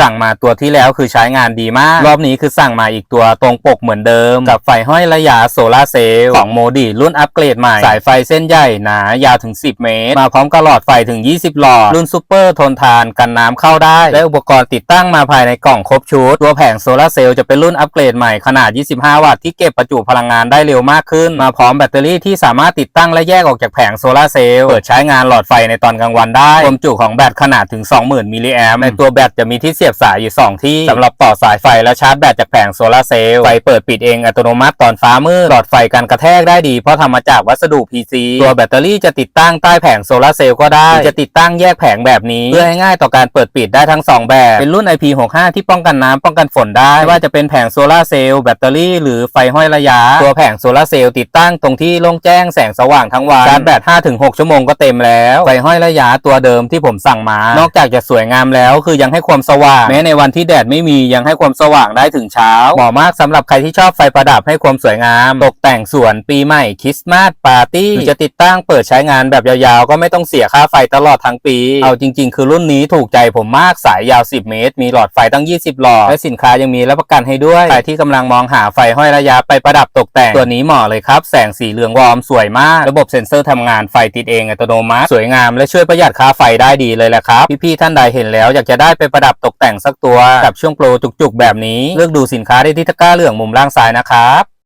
สั่งมาตัวที่แล้วคือใช้งานดีมาก รอบนี้คือสั่งมาอีกตัวตรงปกเหมือนเดิม กับไฟห้อยระยะโซลาเซลล์ของโมดีรุ่นอัปเกรดใหม่ สายไฟเส้นใหญ่หนายาวถึง 10 เมตร มาพร้อมกับหลอดไฟถึง 20 หลอด รุ่นซูเปอร์ทนทานกันน้ำเข้าได้ และอุปกรณ์ติดตั้งมาภายในกล่องครบชุด ตัวแผงโซลาเซลล์จะเป็นรุ่นอัปเกรดใหม่ขนาด 25 วัตต์ที่เก็บประจุพลังงานได้เร็วมากขึ้น มาพร้อมแบตเตอรี่ที่สามารถติดตั้งและแยกออกจากแผงโซลาเซลล์เปิดใช้งานหลอดไฟในตอนกลางวันได้ความจุของแบตขนาดถึง 20,000มิลลิแอมในตัวแบตจะมีที่เสียบสายอยู่ 2 ที่สำหรับต่อสายไฟและชาร์จแบตจากแผงโซลาร์เซลล์ไฟเปิดปิดเองอัตโนมัติตอนฟ้ามืดหลอดไฟกันกระแทกได้ดีเพราะทำมาจากวัสดุ PC ตัวแบตเตอรี่จะติดตั้งใต้แผงโซลาร์เซลล์ก็ได้ จะติดตั้งแยกแผงแบบนี้ เพื่อให้ง่ายต่อการเปิดปิดได้ทั้ง 2 แบบ เป็นรุ่น IP65 ที่ป้องกันน้ำป้องกันฝนได้ไม่ว่าจะเป็นแผงโซลาร์เซลล์แบตเตอรี่หรือไฟห้อยระยะ ตัวแผงโซลาร์เซลล์ติดตั้งตรงที่โล่งแจ้งแสงสว่างทั้งวันชาร์จแบต5-6 ชั่วโมงก็เต็มแล้วไฟห้อยระยะตัวเดิมที่ผมสั่งมานอกจากจะสวยงามแล้ว คือยังให้ความสว่างแม้ในวันที่แดดไม่มียังให้ความสว่างได้ถึงเช้า เหมาะมากสำหรับใครที่ชอบไฟประดับให้ความสวยงาม ตกแต่งสวนปีใหม่คริสต์มาสปาร์ตี้หรือจะติดตั้งเปิดใช้งานแบบยาวๆ ก็ไม่ต้องเสียค่าไฟตลอดทั้งปี เอาจริง ๆ คือรุ่นนี้ถูกใจผมมากสายยาว 10 เมตร มีหลอดไฟตั้ง 20 หลอด และสินค้ายังมีรับประกันให้ด้วยใครที่กำลังมองหาไฟห้อยระยะไปประดับตกแต่งตัวนี้เหมาะเลยครับ แสงสีเหลืองวอร์มสวยมาก ระบบเซ็นเซอร์ทำงานไฟติดเองอัตโนมัติ สวยงามและช่วยประหยัดค่าไฟได้ดีเลยแหละครับพี่ๆท่านใดเห็นแล้วอยากจะได้ไปประดับตกแต่งสักตัวกับช่วงโปรจุกๆ แบบนี้ เลือกดูสินค้าได้ที่ตะกร้าเหลืองมุมล่างซ้ายนะครับ